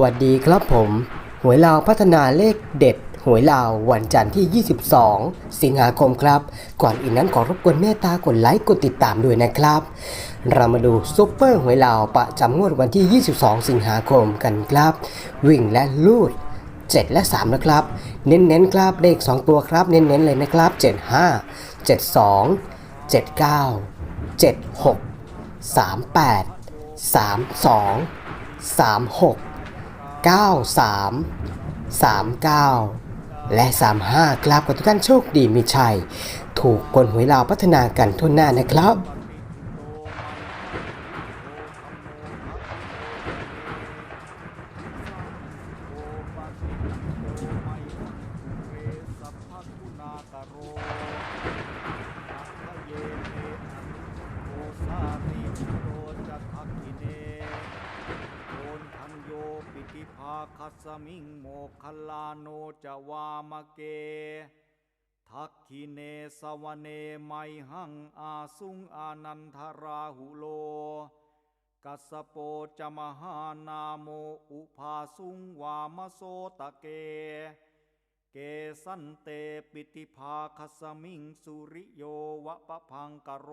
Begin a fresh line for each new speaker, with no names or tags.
วัสดีครับผม หวยลาวพัฒนาเลขเด็ด หวยลาววันจันทร์ที่ 22 สิงหาคมครับ ก่อนอื่นนั้นขอรบกวนเมตตากดไลค์กดติดตามด้วยนะครับ เรามาดูซุปเปอร์หวยลาวประจำงวดวันที่ 22 สิงหาคมกันครับ วิ่งและลูด 7 และ 3 นะครับ เน้นๆครับเลข 2 ตัวครับ เน้นๆเลยนะครับ 75 72 79 76 38 32 36 93 39 และ 35ครับขอทุกท่านโชคดีมีชัย ถูกคนหวยลาวพัฒนากันทั่วหน้านะครับ
ปิ คัสมิงโมคคัลลาโนจวามเก ทักขิเนสวเนไมหังอาสุงอานันทราหุโล กัสสโปจมหานาโมอุภาสุงวามโสตะเก เกสันเตปิติภาคัสมิงสุริโยวะปะพังกโร